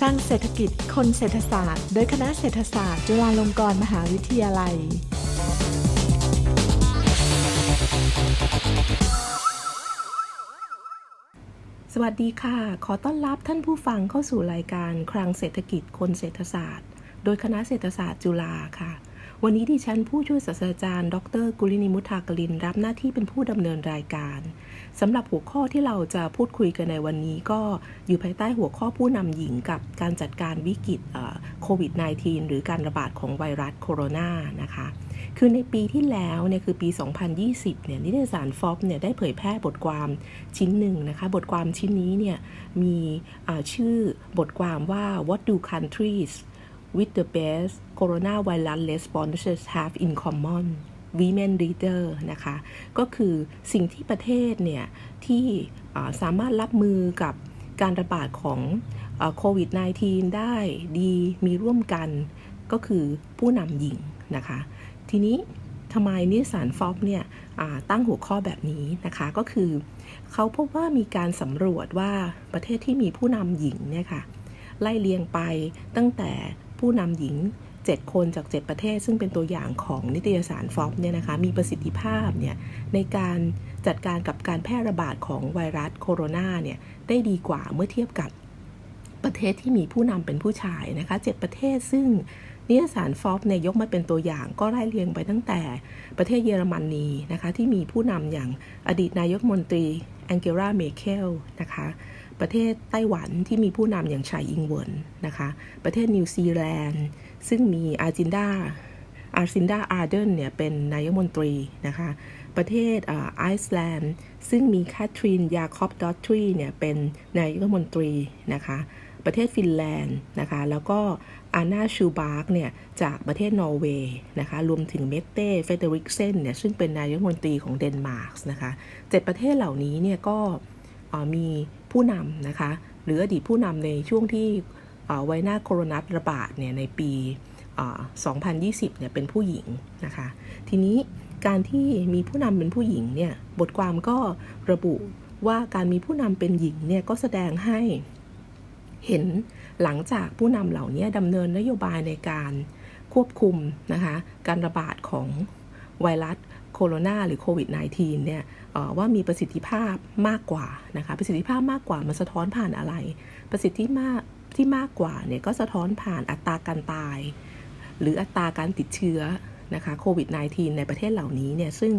สร้างเศรษฐกิจคนเศรษฐศาสตร์ โดยคณะเศรษฐศาสตร์ จุฬาลงกรณ์มหาวิทยาลัย สวัสดีค่ะ ขอต้อนรับท่านผู้ฟังเข้าสู่รายการคลังเศรษฐกิจคนเศรษฐศาสตร์ โดยคณะเศรษฐศาสตร์จุฬาค่ะ วันนี้ดิฉันผู้ช่วยศาสตราจารย์ ดรกุลินิมุทากลิน รับหน้าที่เป็นผู้ดำเนินรายการสำหรับหัวข้อที่เราจะพูดคุยกันในวันนี้ก็อยู่ภายใต้หัวข้อผู้นำหญิงกับการจัดการวิกฤตโควิด -19 หรือการระบาดของไวรัสโคโรนานะคะคือในปีที่แล้วเนี่ยคือปี 2020 เนี่ยนิตยสารฟอบเนี่ยได้เผยแพร่บทความชิ้นหนึ่งนะคะ บทความชิ้นนี้เนี่ยมีชื่อบทความว่า What do countries with the best coronavirus responses have in common women leader นะคะ ก็คือสิ่งที่ประเทศเนี่ย ที่สามารถรับมือกับการระบาดของโควิด -19 ได้ดีมีร่วมกันก็คือผู้นำหญิงนะคะ ทีนี้ทำไมนิสานฟอบเนี่ยตั้งหัวข้อแบบนี้นะคะก็คือเขาพบว่ามีการสำรวจว่าประเทศที่มีผู้นำหญิงเนี่ยค่ะไล่เลียงไปตั้งแต่ ผู้นำหญิง 7 คนจาก 7 ประเทศ ซึ่งเป็นตัวอย่างของนิตยสารฟอบเนี่ยนะคะมีประสิทธิภาพเนี่ยในการจัดการกับการแพร่ระบาดของไวรัสโคโรนาเนี่ยได้ดีกว่าเมื่อเทียบกับประเทศที่มีผู้นำเป็นผู้ชายนะคะ 7 ประเทศซึ่งนิตยสารฟอบเนี่ยยกมาเป็นตัวอย่างก็ไล่เรียงไปตั้งแต่ประเทศเยอรมนีนะคะที่มีผู้นำอย่างอดีตนายกมนตรีแองเกลาเมเคลนะคะ ประเทศไต้หวันที่มีผู้นำอย่างชายอิงเวินนะคะ ประเทศนิวซีแลนด์ซึ่งมีอาจินดาอาร์ซินดาอาร์เดนเนี่ยเป็นนายกมนตรีนะคะ ประเทศไอซ์แลนด์ซึ่งมีแคทรีนยาคอบดอตทรีเนี่ยเป็นนายกมนตรีนะคะ ประเทศฟินแลนด์นะคะ แล้วก็อาน่าชูบาร์กเนี่ยจากประเทศนอร์เวย์นะคะ รวมถึงเมตเต้เฟเดริกเซนเนี่ยซึ่งเป็นนายกมนตรีของเดนมาร์กนะคะเจ็ดประเทศเหล่านี้เนี่ยก็มี ผู้นำนะคะ หรืออดีตผู้นำในช่วงที่ไวรัสโคโรนาระบาดเนี่ยในปี 2020 เนี่ยเป็นผู้หญิงนะคะ ทีนี้การที่มีผู้นำเป็นผู้หญิงเนี่ยบทความก็ระบุว่าการมีผู้นำเป็นหญิงเนี่ยก็แสดงให้เห็นหลังจากผู้นำเหล่านี้ดำเนินนโยบายในการควบคุมนะคะการระบาดของไวรัส คโรนาหรือโควิด -19 เนี่ยว่ามีประสิทธิภาพมากกว่านะคะประสิทธิภาพมากกว่ามันสะท้อนผ่านอะไร ประสิทธิมากที่มากกว่าเนี่ยก็สะท้อนผ่านอัตราการตาย หรืออัตราการติดเชื้อนะคะโควิด -19 ในประเทศเหล่านี้เนี่ยซึ่ง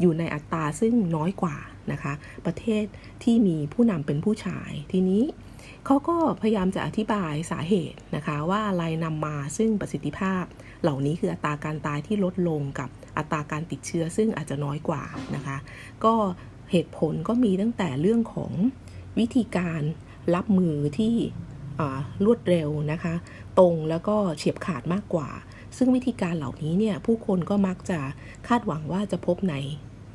อยู่ในอัตราซึ่งน้อยกว่านะคะประเทศที่มีผู้นำเป็นผู้ชายทีนี้เขาก็พยายามจะอธิบายสาเหตุนะคะว่าอะไรนำมาซึ่งประสิทธิภาพ เหล่านี้คืออัตราการตายที่ลดลงกับ อัตราการติดเชื้อซึ่งอาจจะน้อยกว่านะคะ ก็เหตุผลก็มีตั้งแต่เรื่องของวิธีการรับมือที่รวดเร็วนะคะ ตรงแล้วก็เฉียบขาดมากกว่า ซึ่งวิธีการเหล่านี้เนี่ยผู้คนก็มักจะคาดหวังว่าจะพบใน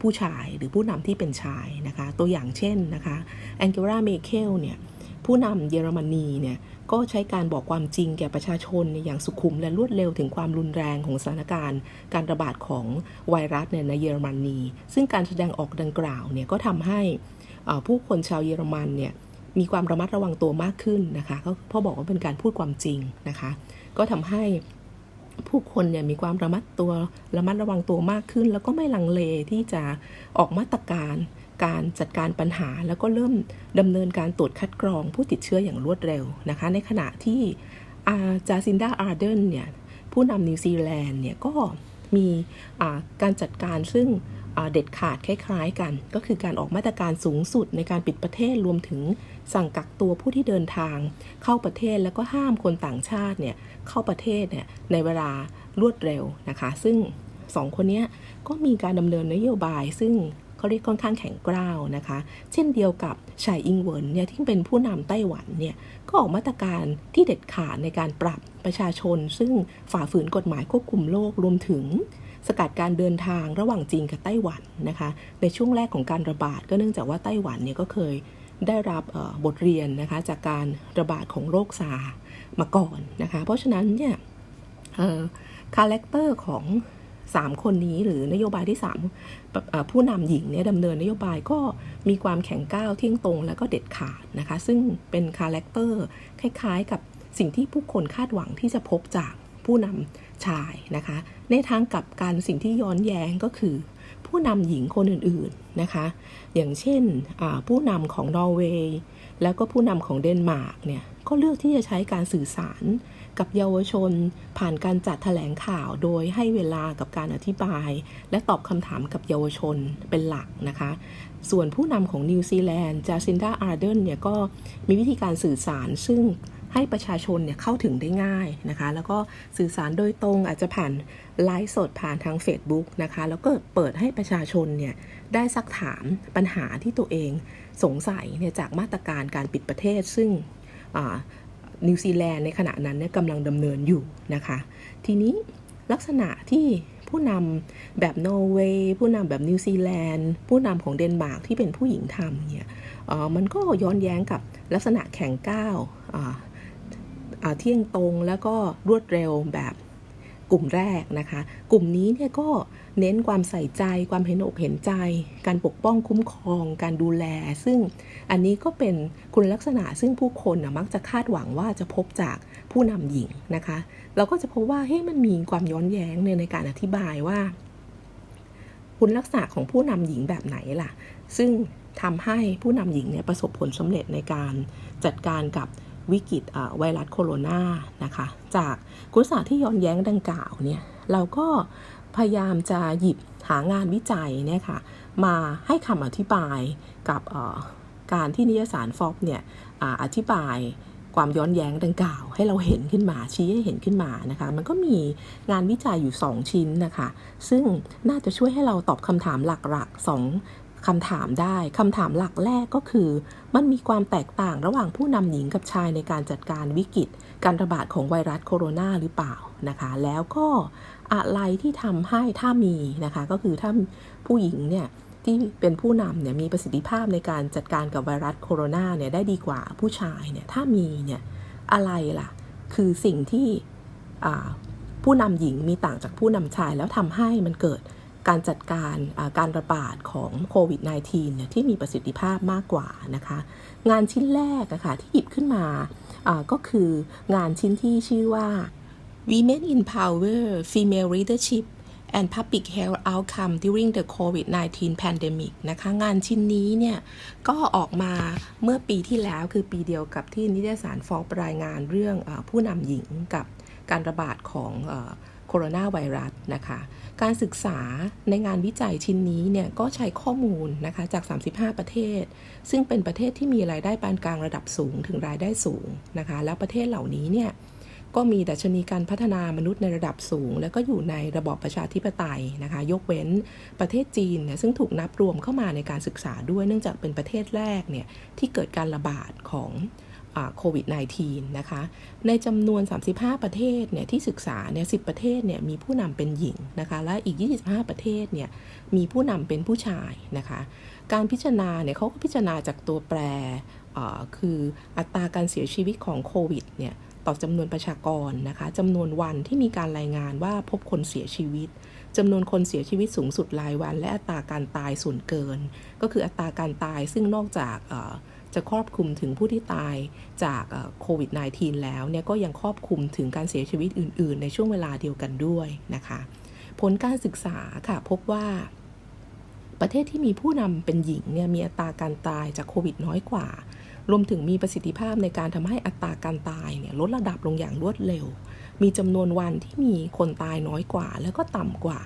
ผู้ชายหรือผู้นำที่เป็นชายนะคะ ตัวอย่างเช่นนะคะแองเกลาเมเคลเนี่ย ผู้นำเยอรมนีเนี่ยก็ใช้การบอกความจริงแก่ประชาชนอย่างสุขุมและรวดเร็วถึงความรุนแรงของสถานการณ์ การระบาดของไวรัสในเยอรมนี ซึ่งการแสดงออกดังกล่าวเนี่ยก็ทำให้ผู้คนชาวเยอรมันเนี่ยมีความระมัดระวังตัวมากขึ้นนะคะก็พราะบอกว่าเป็นการพูดความจริงนะคะ ก็ทำให้ผู้คนเนี่ยมีความระมัดตัวระมัดระวังตัวมากขึ้น แล้วก็ไม่ลังเลที่จะออกมาตรการ การจัดการปัญหา แล้วก็เริ่มดำเนินการตรวจคัดกรองผู้ติดเชื้ออย่างรวดเร็วนะคะ ในขณะที่อาจาซินดาอาร์เดนเนี่ยผู้นำนิวซีแลนด์เนี่ยก็มีการจัดการซึ่งเด็ดขาดคล้ายๆกัน ก็คือการออกมาตรการสูงสุดในการปิดประเทศรวมถึงสั่งกักตัวผู้ที่เดินทาง เข้าประเทศแล้วก็ห้ามคนต่างชาติเนี่ยเข้าประเทศเนี่ยในเวลารวดเร็วนะคะ ซึ่งสองคนนี้ก็มีการดำเนินนโยบายซึ่ง เขาเรียกค่อนข้างแข็งกร้าวนะคะ เช่นเดียวกับชายอิงเวินเนี่ยที่เป็นผู้นำไต้หวันเนี่ยก็ออกมาตรการที่เด็ดขาดในการปรับประชาชน ซึ่งฝ่าฝืนกฎหมายควบคุมโรครวมถึงสกัดการเดินทางระหว่างจีนกับไต้หวันนะคะ ในช่วงแรกของการระบาดก็เนื่องจากว่าไต้หวันเนี่ยก็เคยได้รับบทเรียนนะคะจากการระบาดของโรคซามาก่อนนะคะ เพราะฉะนั้นเนี่ยคาแรคเตอร์ของ 3 คนนี้หรือนโยบายที่ 3 ผู้นำหญิงเนี่ยดำเนินนโยบายก็มีความแข็งก้าวเที่ยงตรงและก็เด็ดขาดนะคะ ซึ่งเป็นคาแรคเตอร์คล้ายๆ กับสิ่งที่ผู้คนคาดหวังที่จะพบจากผู้นำชายนะคะ ในทางกับกันสิ่งที่ย้อนแย้งก็คือ ผู้นำหญิงคนอื่นๆนะคะ อย่างเช่นผู้นำของนอร์เวย์ แล้วก็ผู้นำของเดนมาร์กเนี่ยก็เลือกที่จะใช้การสื่อสารกับเยาวชน ผ่านการจัดแถลงข่าวโดยให้เวลากับการอธิบาย และตอบคำถามกับเยาวชนเป็นหลักนะคะ ส่วนผู้นำของนิวซีแลนด์จาซินดาอาร์เดนเนี่ยก็มีวิธีการสื่อสารซึ่งให้ประชาชนเนี่ยเข้าถึงได้ง่ายนะคะ แล้วก็สื่อสารโดยตรงอาจจะผ่านไลฟ์สดผ่านทาง Facebook นะคะ แล้วก็เปิดให้ประชาชนเนี่ยได้ซักถามปัญหาที่ตัวเอง สงสัยเนี่ยจากมาตรการการปิดประเทศ ซึ่งนิวซีแลนด์ในขณะนั้นเนี่ยกำลังดำเนินอยู่นะคะ ทีนี้ลักษณะที่ผู้นำแบบนอร์เวย์ผู้นำแบบนิวซีแลนด์ผู้นำของเดนมาร์กที่เป็นผู้หญิงทำเนี่ยมันก็ย้อนแย้งกับลักษณะแข็งก้าวเที่ยงตรงแล้วก็รวดเร็วแบบกลุ่มแรกนะคะ กลุ่มนี้เนี่ยก็ เน้นความใส่ใจ ความเห็นอกเห็นใจ การปกป้องคุ้มครอง การดูแล ซึ่งอันนี้ก็เป็นคุณลักษณะซึ่งผู้คนมักจะคาดหวังว่าจะพบจากผู้นำหญิงนะคะ เราก็จะพบว่าเฮ้ยมันมีความย้อนแย้งเนี่ยในการอธิบายว่า คุณลักษณะของผู้นำหญิงแบบไหนล่ะ ซึ่งทำให้ผู้นำหญิงเนี่ยประสบผลสำเร็จในการจัดการกับวิกฤตไวรัสโคโรนานะคะ จากคุณลักษณะที่ย้อนแย้งดังกล่าวเนี่ย เราก็ พยายามจะหยิบหางานวิจัยเนี่ยค่ะมาให้คำอธิบายกับการที่นิยสารฟอบเนี่ยออธิบายความย้อนแย้งดังกล่าว ให้เราเห็นขึ้นมาชี้ให้เห็นขึ้นมานะคะมันก็มีงานวิจัยอยู่ 2 ชิ้นนะคะ ซึ่งน่าจะช่วยให้เราตอบคำถามหลักๆสองคำถามได้คำถามหลักแรกก็คือ มันมีความแตกต่างระหว่างผู้นำหญิงกับชายในการจัดการวิกฤต การระบาดของไวรัสโคโรนาหรือเปล่านะคะ แล้วก็ อะไรที่ทำให้ถ้ามีนะคะ ก็คือถ้าผู้หญิงเนี่ยที่เป็นผู้นำเนี่ยมีประสิทธิภาพในการจัดการกับไวรัสโคโรนาเนี่ยได้ดีกว่าผู้ชายเนี่ยถ้ามีเนี่ยอะไรล่ะ คือสิ่งที่ผู้นำหญิงมีต่างจากผู้นำชาย แล้วทำให้มันเกิดการจัดการการระบาดของโควิด -19 เนี่ยที่มีประสิทธิภาพมากกว่านะคะ งานชิ้นแรกอะค่ะที่หยิบขึ้นมาก็คืองานชิ้นที่ชื่อว่า Women in Power Female Leadership and Public Health Outcome During the COVID-19 Pandemic นะคะ งานชิ้นนี้เนี่ย ก็ออกมาเมื่อปีที่แล้วคือปีเดียวกับที่นิตยสารฟอร์บรายงานเรื่องอผู้นำหญิงกับการระบาดของอโคโรนาไวรัสนะคะ การศึกษาในงานวิจัยชิ้นนี้เนี่ย ก็ใช้ข้อมูลนะคะจาก 35 ประเทศ ซึ่งเป็นประเทศที่มีรายได้ปานกลางระดับสูงถึงรายได้สูงนะคะ แล้วประเทศเหล่านี้เนี่ย ก็มีดัชนีการพัฒนามนุษย์ในระดับสูง แล้วก็อยู่ในระบอบประชาธิปไตยนะคะ ยกเว้นประเทศจีนเนี่ยซึ่งถูกนับรวมเข้ามาในการศึกษาด้วยเนื่องจากเป็นประเทศแรกเนี่ยที่เกิดการระบาดของโควิด -19 นะคะ ในจำนวน 35 ประเทศเนี่ยที่ศึกษาเนี่ย10 ประเทศเนี่ยมีผู้นำเป็นหญิงนะคะ และอีก 25 ประเทศเนี่ยมีผู้นำเป็นผู้ชายนะคะ การพิจารณาเนี่ยเขาก็พิจารณาจากตัวแปรคืออัตราการเสียชีวิตของโควิดเนี่ย ต่อจำนวนประชากรนะคะจำนวนวันที่มีการรายงานว่าพบคนเสียชีวิตจำนวนคนเสียชีวิตสูงสุดรายวัน และอัตราการตายส่วนเกิน ก็คืออัตราการตายซึ่งนอกจากจะครอบคลุมถึงผู้ที่ตายจากโควิด -19 แล้วเนี่ยก็ยังครอบคลุมถึงการเสียชีวิตอื่น ๆ ในช่วงเวลาเดียวกันด้วยนะคะ ผลการศึกษาค่ะพบว่าประเทศที่มีผู้นำเป็นหญิงเนี่ยมีอัตราการตายจากโควิดน้อยกว่า รวมถึงมีประสิทธิภาพในการทำให้อัตราการตายเนี่ยลดระดับลงอย่างรวดเร็ว มีจำนวนวันที่มีคนตายน้อยกว่า แล้วก็ต่ำกว่า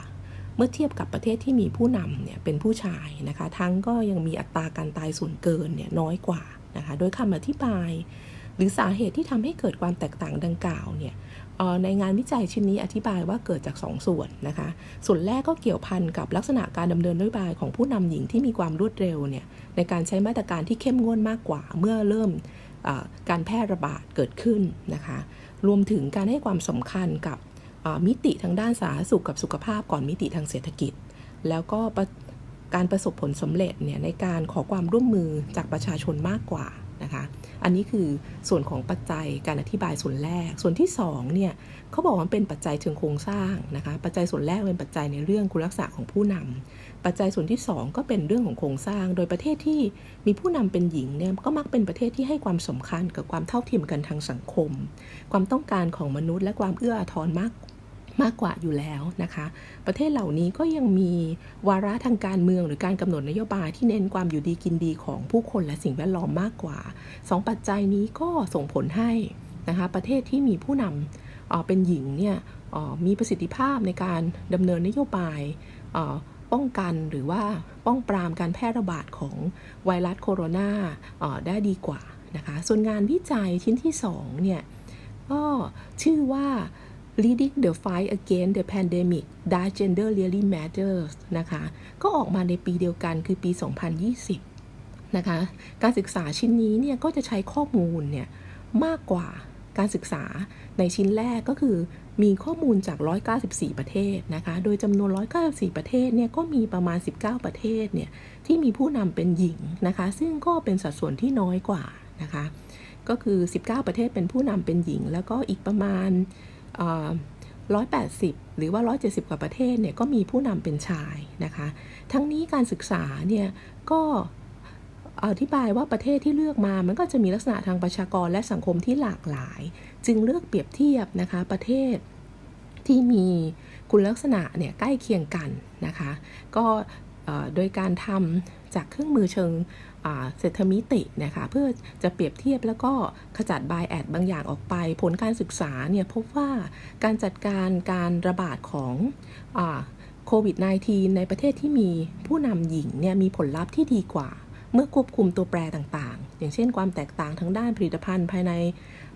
เมื่อเทียบกับประเทศที่มีผู้นำเนี่ยเป็นผู้ชายนะคะ ทั้งก็ยังมีอัตราการตายส่วนเกินเนี่ยน้อยกว่านะคะ โดยคำอธิบาย หรือสาเหตุที่ทำให้เกิดความแตกต่างดังกล่าวเนี่ยในงานวิจัยชิ้นนี้อธิบายว่าเกิดจาก 2ส่วนนะคะ ส่วนแรกก็เกี่ยวพันกับลักษณะการดำเนินนโยบายของผู้นำหญิงที่มีความรวดเร็วเนี่ยในการใช้มาตรการที่เข้มงวดมากกว่าเมื่อเริ่มการแพร่ระบาดเกิดขึ้นนะคะ รวมถึงการให้ความสำคัญกับมิติทางด้านสาธารณสุขกับสุขภาพก่อนมิติทางเศรษฐกิจ แล้วก็การประสบผลสำเร็จเนี่ยในการขอความร่วมมือจากประชาชนมากกว่านะคะ อันนี้คือส่วนของปัจจัยการอธิบายส่วนแรก ส่วนที่2เนี่ยเขาบอกว่าเป็นปัจจัยเชิงโครงสร้างนะคะ ปัจจัยส่วนแรกเป็นปัจจัยในเรื่องคุณลักษณะของผู้นำปัจจัยส่วนที่ 2 ก็เป็นเรื่องของโครงสร้าง โดยประเทศที่มีผู้นำเป็นหญิงเนี่ยก็มักเป็นประเทศที่ให้ความสำคัญกับความเท่าเทียมกันทางสังคม ความต้องการของมนุษย์และความเอื้ออาทรมาก มากกว่าอยู่แล้วนะคะ ประเทศเหล่านี้ก็ยังมีวาระทางการเมืองหรือการกำหนดนโยบายที่เน้นความอยู่ดีกินดีของผู้คนและสิ่งแวดล้อมมากกว่าสองปัจจัยนี้ก็ส่งผลให้นะคะประเทศที่มีผู้นำเเป็นหญิงเนี่ยมีประสิทธิภาพในการดำเนินนโยบายป้องกันหรือว่าป้องปรามการแพร่ระบาดของไวรัสโคโรนาได้ดีกว่านะคะ ส่วนงานวิจัยชิ้นที่สองเนี่ยก็ชื่อว่า Leading the Fight Against the Pandemic Does Gender Really Matters นะคะ ก็ออกมาในปีเดียวกันคือปี 2020 นะคะ การศึกษาชิ้นนี้เนี่ยก็จะใช้ข้อมูลเนี่ยมากกว่าการศึกษาในชิ้นแรกก็คือมีข้อมูลจาก 194 ประเทศนะคะ โดยจำนวน 194 ประเทศเนี่ยก็มีประมาณ 19 ประเทศเนี่ยที่มีผู้นำเป็นหญิงนะคะ ซึ่งก็เป็นสัดส่วนที่น้อยกว่านะคะ ก็คือ 19 ประเทศเป็นผู้นำเป็นหญิง แล้วก็อีกประมาณ ร้อยแปดสิบหรือว่า 170 กว่าประเทศเนี่ยก็มีผู้นำเป็นชายนะคะ ทั้งนี้การศึกษาเนี่ยก็อธิบายว่าประเทศที่เลือกมา มันก็จะมีลักษณะทางประชากรและสังคมที่หลากหลาย จึงเลือกเปรียบเทียบนะคะประเทศที่มีคุณลักษณะเนี่ยใกล้เคียงกันนะคะ ก็ โดยการทำจากเครื่องมือเชิงเศรษฐมิตินะคะเพื่อจะเปรียบเทียบแล้วก็ขจัดบายแอดบางอย่างออกไป ผลการศึกษาเนี่ยพบว่าการจัดการการระบาดของโควิด -19 ในประเทศที่มีผู้นำหญิงเนี่ยมีผลลัพธ์ที่ดีกว่าเมื่อควบคุมตัวแปรต่างๆ อย่างเช่นความแตกต่างทางด้านผลิตภัณฑ์ภายใน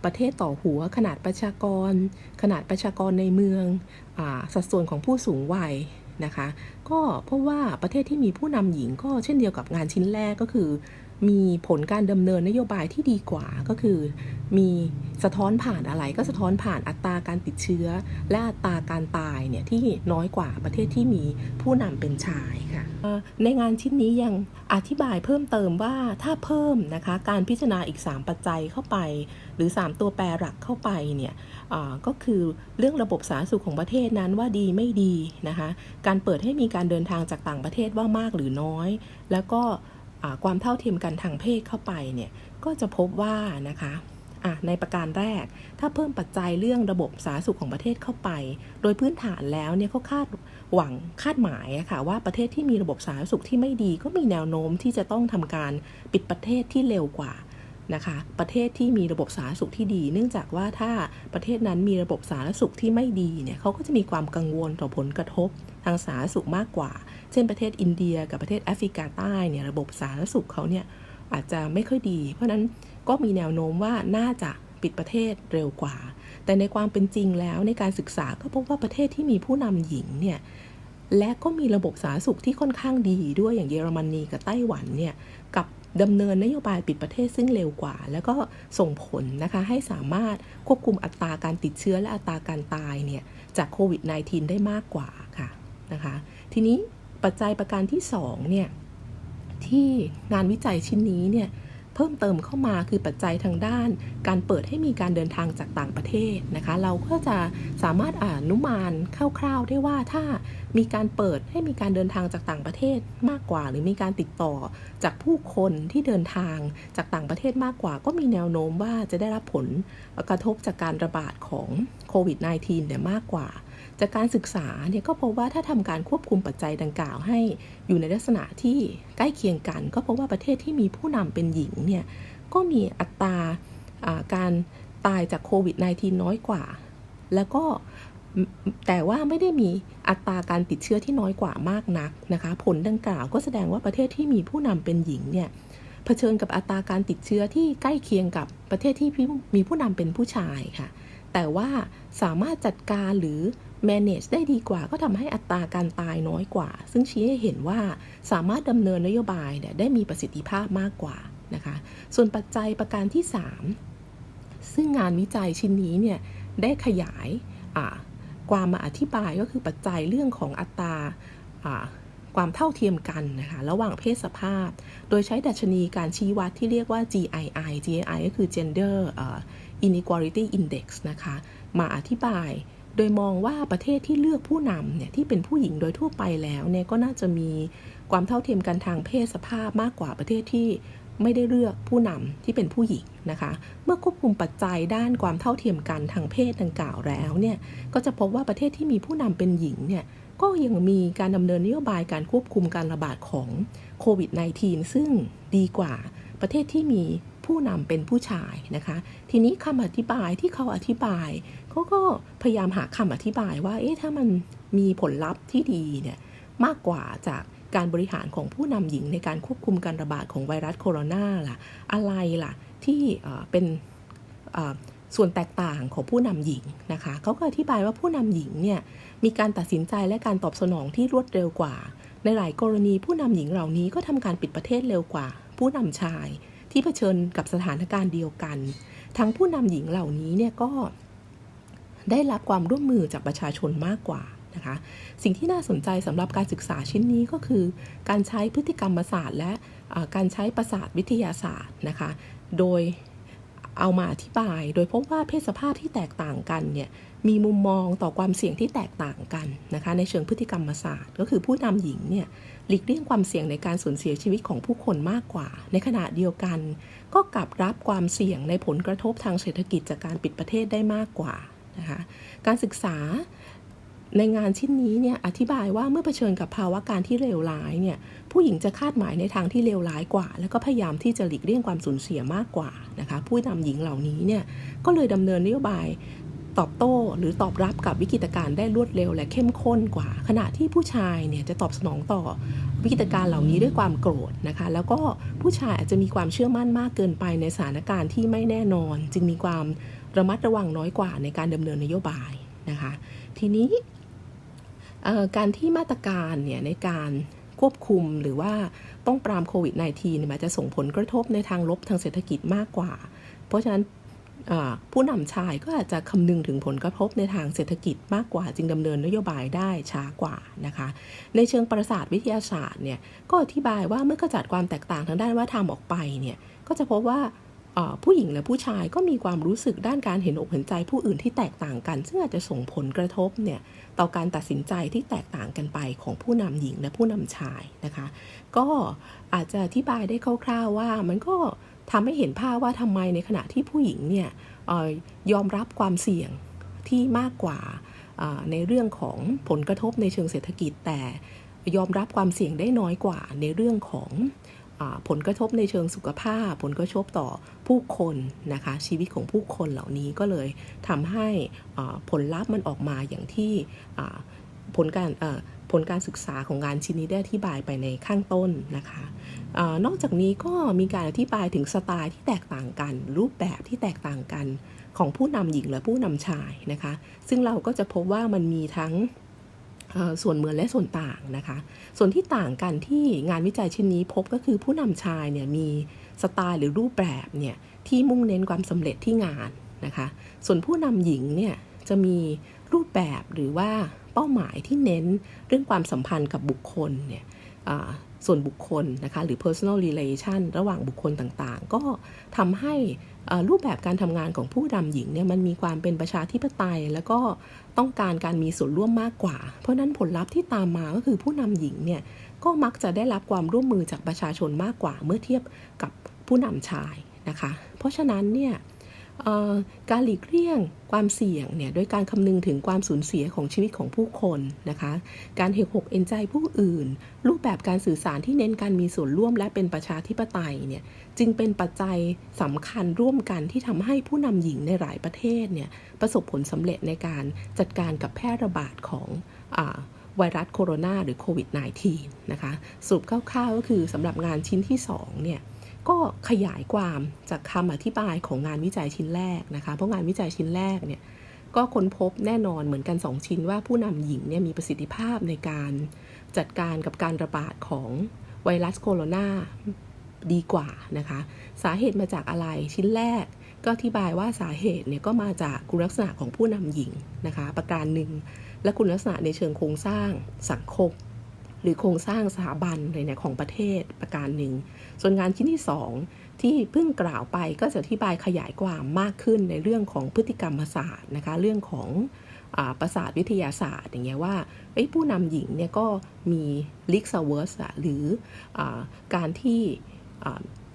ประเทศต่อหัว ขนาดประชากร ขนาดประชากรในเมืองอสัดส่วนของผู้สูงวัย นะคะ ก็เพราะว่าประเทศที่มีผู้นำหญิงก็เช่นเดียวกับงานชิ้นแรกก็คือ มีผลการดำเนินนโยบายที่ดีกว่าก็คือ มีสะท้อนผ่านอะไรก็สะท้อนผ่านอัตราการติดเชื้อ และอัตราการตายเนี่ยที่น้อยกว่าประเทศที่มีผู้นำเป็นชายค่ะในงานชิ้นนี้ยังอธิบายเพิ่มเติมว่าถ้าเพิ่มนะคะการพิจารณาอีก 3 ปัจจัยเข้าไป หรือ 3 ตัวแปรหลักเข้าไปเนี่ยก็คือเรื่องระบบสาธารณสุขของประเทศนั้นว่าดีไม่ดีนะคะการเปิดให้มีการเดินทางจากต่างประเทศว่ามากหรือน้อย แล้วก็ ความเท่าเทียมกันทางเพศเข้าไปเนี่ยก็จะพบว่านะคะในประการแรก ถ้าเพิ่มปัจจัยเรื่องระบบสาธารณสุขของประเทศเข้าไป โดยพื้นฐานแล้วเนี่ยเขาคาดหวังคาดหมายอะค่ะว่าประเทศที่มีระบบสาธารณสุขที่ไม่ดีก็มีแนวโน้มที่จะต้องทำการปิดประเทศที่เร็วกว่านะคะประเทศที่มีระบบสาธารณสุขที่ดี เนื่องจากว่าถ้าประเทศนั้นมีระบบสาธารณสุขที่ไม่ดีเนี่ยเขาก็จะมีความกังวลต่อผลกระทบ ทางสาธารณสุขมากกว่า เช่นประเทศอินเดียกับประเทศแอฟริกาใต้เนี่ยระบบสาธารณสุขเขาเนี่ยอาจจะไม่ค่อยดี เพราะนั้นก็มีแนวโน้มว่าน่าจะปิดประเทศเร็วกว่า แต่ในความเป็นจริงแล้วในการศึกษาก็พบว่าประเทศที่มีผู้นำหญิงเนี่ยและก็มีระบบสาธารณสุขที่ค่อนข้างดีด้วยอย่างเยอรมนีกับไต้หวันเนี่ยกับดำเนินนโยบายปิดประเทศซึ่งเร็วกว่า แล้วก็ส่งผลนะคะให้สามารถควบคุมอัตราการติดเชื้อและอัตราการตายเนี่ยจากโควิด -19 ได้มากกว่าค่ะ นะคะ ทีนี้ปัจจัยประการที่2เนี่ยที่งานวิจัยชิ้นนี้เนี่ยเพิ่มเติมเข้ามาคือปัจจัยทางด้าน การเปิดให้มีการเดินทางจากต่างประเทศนะคะ เราก็จะสามารถอ่านุมานคร่าวๆได้ว่าถ้ามีการเปิดให้มีการเดินทางจากต่างประเทศมากกว่า หรือมีการติดต่อจากผู้คนที่เดินทางจากต่างประเทศมากกว่า ก็มีแนวโน้มว่าจะได้รับผลกระทบจากการระบาดของโควิด -19 เนี่ยมากกว่า จากการศึกษาเนี่ยก็พบว่าถ้าทำการควบคุมปัจจัยดังกล่าวให้อยู่ในลักษณะที่ใกล้เคียงกัน ก็พบว่าประเทศที่มีผู้นำเป็นหญิงเนี่ยก็มีอัตราการตายจากโควิด -19 น้อยกว่า แล้วก็แต่ว่าไม่ได้มีอัตราการติดเชื้อที่น้อยกว่ามากนักนะคะ ผลดังกล่าวก็แสดงว่าประเทศที่มีผู้นำเป็นหญิงเนี่ยเผชิญกับอัตราการติดเชื้อที่ใกล้เคียงกับประเทศที่มีผู้นำเป็นผู้ชายค่ะ แต่ว่าสามารถจัดการหรือ manage ได้ดีกว่าก็ทำให้อัตราการตายน้อยกว่า ซึ่งชี้ให้เห็นว่าสามารถดำเนินนโยบายเนี่ยได้มีประสิทธิภาพมากกว่านะคะส่วนปัจจัยประการที่ 3 ซึ่งงานวิจัยชิ้นนี้เนี่ยได้ขยายความมาอธิบายก็คือปัจจัยเรื่องของอัตราความเท่าเทียมกันนะคะระหว่างเพศสภาพ โดยใช้ดัชนีการชี้วัดที่เรียกว่า GII GII ก็คือ Gender Inequality Index นะคะ มาอธิบาย โดยมองว่าประเทศที่เลือกผู้นำเนี่ยที่เป็นผู้หญิงโดยทั่วไปแล้วเนี่ยก็น่าจะมีความเท่าเทียมกันทางเพศสภาพมากกว่าประเทศที่ไม่ได้เลือกผู้นำที่เป็นผู้หญิงนะคะ เมื่อควบคุมปัจจัยด้านความเท่าเทียมกันทางเพศดังกล่าวแล้วเนี่ย ก็จะพบว่าประเทศที่มีผู้นำเป็นหญิงเนี่ย ก็ยังมีการดำเนินนโยบายการควบคุมการระบาดของโควิด -19 ซึ่งดีกว่าประเทศที่มี ผู้นำเป็นผู้ชายนะคะ ทีนี้คำอธิบายที่เขาอธิบายเขาก็พยายามหาคำอธิบายว่าเอ๊ะถ้ามันมีผลลัพธ์ที่ดีเนี่ยมากกว่าจากการบริหารของผู้นำหญิงในการควบคุมการระบาดของไวรัสโคโรนาล่ะ อะไรล่ะ ที่เป็นส่วนแตกต่างของผู้นำหญิงนะคะเขาก็อธิบายว่าผู้นำหญิงเนี่ยมีการตัดสินใจและการตอบสนองที่รวดเร็วกว่า ในหลายกรณีผู้นำหญิงเหล่านี้ก็ทำการปิดประเทศเร็วกว่า ผู้นำชาย ที่เผชิญกับสถานการณ์เดียวกัน ทั้งผู้นำหญิงเหล่านี้เนี่ยก็ได้รับความร่วมมือจากประชาชนมากกว่านะคะสิ่งที่น่าสนใจสำหรับการศึกษาชิ้นนี้ก็คือ การใช้พฤติกรรมศาสตร์ และการใช้ประสาทวิทยาศาสตร์นะคะโดยเอามาอธิบาย โดยพบว่าเพศสภาพที่แตกต่างกันเนี่ยมีมุมมองต่อความเสี่ยงที่แตกต่างกันนะคะในเชิงพฤติกรรมศาสตร์ ก็คือผู้นำหญิงเนี่ย หลีกเลี่ยงความเสี่ยงในการสูญเสียชีวิตของผู้คนมากกว่า ในขณะเดียวกัน ก็กลับรับความเสี่ยงในผลกระทบทางเศรษฐกิจจากการปิดประเทศได้มากกว่านะคะการศึกษาในงานชิ้นนี้เนี่ยอธิบายว่าเมื่อเผชิญกับภาวะการที่เลวร้ายเนี่ยผู้หญิงจะคาดหมายในทางที่เลวร้ายกว่า แล้วก็พยายามที่จะหลีกเลี่ยงความสูญเสียมากกว่านะคะผู้นำหญิงเหล่านี้เนี่ยก็เลยดำเนินนโยบาย ตอบโต้หรือตอบรับกับวิกฤตการณ์ได้รวดเร็วและเข้มข้นกว่า ขณะที่ผู้ชายเนี่ยจะตอบสนองต่อวิกฤตการณ์เหล่านี้ด้วยความโกรธนะคะ แล้วก็ผู้ชายอาจจะมีความเชื่อมั่นมากเกินไปในสถานการณ์ที่ไม่แน่นอน จึงมีความระมัดระวังน้อยกว่าในการดำเนินนโยบายนะคะ ทีนี้การที่มาตรการเนี่ยในการควบคุมหรือว่าต้องปรามโควิด -19 เนี่ยมันจะส่งผลกระทบในทางลบทางเศรษฐกิจมากกว่า เพราะฉะนั้น ผู้นำชายก็อาจจะคำนึงถึงผลกระทบในทางเศรษฐกิจมากกว่าจึงดำเนินนโยบายได้ช้ากว่านะคะ ในเชิงประสาทวิทยาศาสตร์เนี่ยก็อธิบายว่าเมื่อกระจัดความแตกต่างทางด้านวัฒนธรรมออกไปเนี่ยก็จะพบว่าผู้หญิงและผู้ชายก็มีความรู้สึกด้านการเห็นอกเห็นใจผู้อื่นที่แตกต่างกัน ซึ่งอาจจะส่งผลกระทบเนี่ยต่อการตัดสินใจที่แตกต่างกันไปของผู้นำหญิงและผู้นำชายนะคะ ก็อาจจะอธิบายได้คร่าวๆว่ามันก็ ทำให้เห็นภาพว่าทำไมในขณะที่ผู้หญิงเนี่ยออยอมรับความเสี่ยงที่มากกว่าในเรื่องของผลกระทบในเชิงเศรษฐกิจ แต่ยอมรับความเสี่ยงได้น้อยกว่าในเรื่องของอผลกระทบในเชิงสุขภาพ ผลกระทบต่อผู้คนนะคะชีวิตของผู้คนเหล่านี้ก็เลยทำให้ผลลัพธ์มันออกมาอย่างที่ผลการ ผลการศึกษาของงานชิ้นนี้ได้อธิบายไปในข้างต้นนะคะอนอกจากนี้ก็มีการอธิบายถึงสไตล์ที่แตกต่างกัน รูปแบบที่แตกต่างกันของผู้นำหญิงและผู้นำชายนะคะ ซึ่งเราก็จะพบว่ามันมีทั้งส่วนเหมือนและส่วนต่างนะคะ ส่วนที่ต่างกันที่งานวิจัยชิ้นนี้พบก็คือผู้นำชายเนี่ยมีสไตล์หรือรูปแบบเนี่ยที่มุ่งเน้นความสำเร็จที่งานนะคะ ส่วนผู้นำหญิงเนี่ยจะมีรูปแบบหรือว่า เป้าหมายที่เน้นเรื่องความสัมพันธ์กับบุคคลเนี่ยส่วนบุคคลนะคะหรือ personal relation ระหว่างบุคคลต่างๆ ก็ทำให้รูปแบบการทำงานของผู้นำหญิงเนี่ยมันมีความเป็นประชาธิปไตย แล้วก็ต้องการการมีส่วนร่วมมากกว่า เพราะนั้นผลลัพธ์ที่ตามมาก็คือผู้นำหญิงเนี่ยก็มักจะได้รับความร่วมมือจากประชาชนมากกว่าเมื่อเทียบกับผู้นำชายนะคะ เพราะฉะนั้นเนี่ย การหลีกเลี่ยงความเสี่ยงเนี่ยโดยการคำนึงถึงความสูญเสียของชีวิตของผู้คนนะคะ การเห็นอกเอ็นใจผู้อื่น รูปแบบการสื่อสารที่เน้นการมีส่วนร่วมและเป็นประชาธิปไตยเนี่ยจึงเป็นปัจจัยสำคัญร่วมกันที่ทำให้ผู้นำหญิงในหลายประเทศเนี่ยประสบผลสำเร็จในการจัดการกับแพร่ระบาดของอไวรัสโคโรนาหรือโควิด -19 นะคะสรุปคร่าวๆก็คือสำหรับงานชิ้นที่2เนี่ย ก็ขยายความจากคำอธิบายของงานวิจัยชิ้นแรกนะคะ เพราะงานวิจัยชิ้นแรกเนี่ยก็ค้นพบแน่นอนเหมือนกัน 2 ชิ้นว่าผู้นำหญิงเนี่ยมีประสิทธิภาพในการจัดการกับการระบาดของไวรัสโคโรนาดีกว่านะคะ สาเหตุมาจากอะไรชิ้นแรก ก็อธิบายว่าสาเหตุเนี่ยก็มาจากคุณลักษณะของผู้นำหญิงนะคะ ประการหนึ่งและคุณลักษณะในเชิงโครงสร้างสังคม หรือโครงสร้างสถาบันอะไรเนี่ยของประเทศประการหนึ่ง ส่วนงานชิ้นที่สองที่เพิ่งกล่าวไปก็จะอธิบายขยายความมากขึ้นในเรื่องของพฤติกรรมศาสตร์นะคะเรื่องของอประสาทวิทยาศาสตร์ อย่างเงี้ยว่าผู้นำหญิงเนี่ยก็มีลิกซเวิร์สหรืออการที่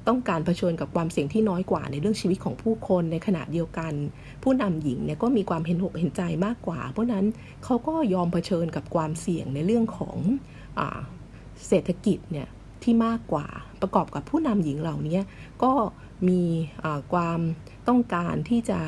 ต้องการเผชิญกับความเสี่ยงที่น้อยกว่าในเรื่องชีวิตของผู้คนในขณะเดียวกัน ผู้นำหญิงเนี่ยก็มีความเห็นอกเห็นใจมากกว่า เพราะนั้นเขาก็ยอมเผชิญกับความเสี่ยงในเรื่องของ เศรษฐกิจเนี่ยที่มากกว่าประกอบกับผู้นำหญิงเหล่านี้ก็มีความต้องการที่จะ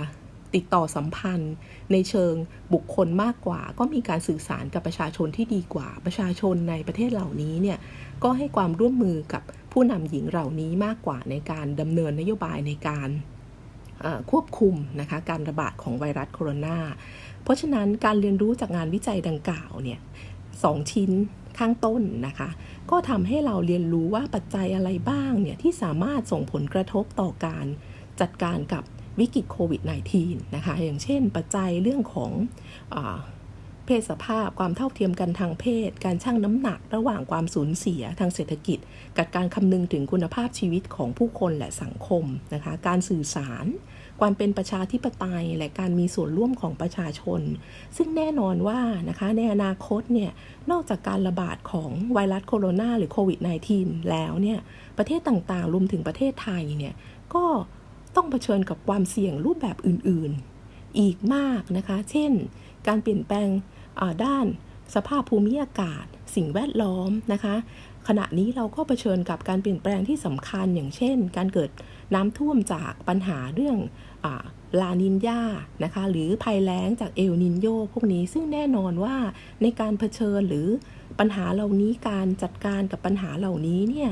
ติดต่อสัมพันธ์ในเชิงบุคคลมากกว่า ก็มีการสื่อสารกับประชาชนที่ดีกว่า ประชาชนในประเทศเหล่านี้เนี่ยก็ให้ความร่วมมือกับผู้นำหญิงเหล่านี้มากกว่าในการดำเนินนโยบายในการควบคุมนะคะการระบาดของไวรัสโคโรนาเพราะฉะนั้นการเรียนรู้จากงานวิจัยดังกล่าวเนี่ยสองชิ้น ข้างต้นนะคะ ก็ทำให้เราเรียนรู้ว่าปัจจัยอะไรบ้างเนี่ยที่สามารถส่งผลกระทบต่อการจัดการกับวิกฤตโควิด -19 นะคะ อย่างเช่น ปัจจัยเรื่องของอเพศสภาพ ความเท่าเทียมกันทางเพศ การชั่งน้ำหนักระหว่างความสูญเสียทางเศรษฐกิจ กับการคำนึงถึงคุณภาพชีวิตของผู้คนและสังคมนะคะ การสื่อสาร ความเป็นประชาธิปไตยและการมีส่วนร่วมของประชาชน ซึ่งแน่นอนว่านะคะในอนาคตเนี่ยนอกจากการระบาดของไวรัสโคโรนาหรือโควิด -19 แล้วเนี่ยประเทศต่างๆ รวมถึงประเทศไทยเนี่ยก็ต้องเผชิญกับความเสี่ยงรูปแบบอื่นๆ อีกมากนะคะ เช่น การเปลี่ยนแปลงด้านสภาพภูมิอากาศ สิ่งแวดล้อมนะคะ ขณะนี้เราก็เผชิญกับการเปลี่ยนแปลงที่สำคัญอย่างเช่น การเกิดน้ำท่วมจากปัญหาเรื่องอาลานินยานะคะ หรือภัยแล้งจากเอลนินโยพวกนี้ซึ่งแน่นอนว่าในการเผชิญหรือปัญหาเหล่านี้การจัดการกับปัญหาเหล่านี้เนี่ย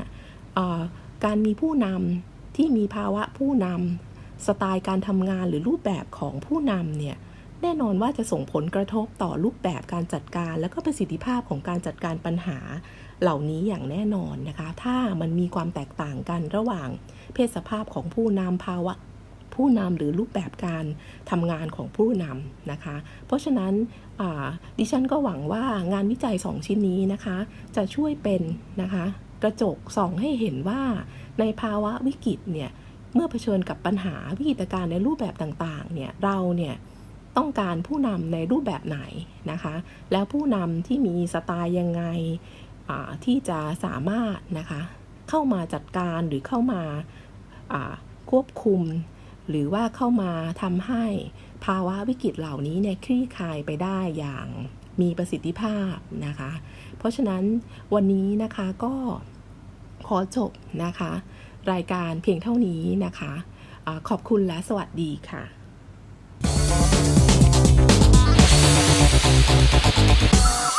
การมีผู้นำที่มีภาวะผู้นำสไตล์การทำงานหรือรูปแบบของผู้นำเนี่ยแน่นอนว่าจะส่งผลกระทบต่อรูปแบบการจัดการ และก็ประสิทธิภาพของการจัดการปัญหา เหล่านี้อย่างแน่นอนนะคะ ถ้ามันมีความแตกต่างกันระหว่างเพศสภาพของผู้นำภาวะผู้นำหรือรูปแบบการทำงานของผู้นำนะคะ เพราะฉะนั้นดิฉันก็หวังว่างานวิจัย 2 ชิ้นนี้นะคะ จะช่วยเป็นนะคะกระจกส่องให้เห็นว่าในภาวะวิกฤตเนี่ยเมื่อเผชิญกับปัญหาวิกฤตการณ์ในรูปแบบต่างๆเนี่ยเราเนี่ยต้องการผู้นำในรูปแบบไหนนะคะ แล้วผู้นำที่มีสไตล์ยังไง ที่จะสามารถนะคะเข้ามาจัดการหรือเข้ามาควบคุม หรือว่าเข้ามาทำให้ภาวะวิกฤตเหล่านี้เนี่ยคลี่คลายไปได้อย่างมีประสิทธิภาพนะคะ เพราะฉะนั้นวันนี้นะคะก็ขอจบนะคะ รายการเพียงเท่านี้นะคะอาขอบคุณและสวัสดีค่ะ Thank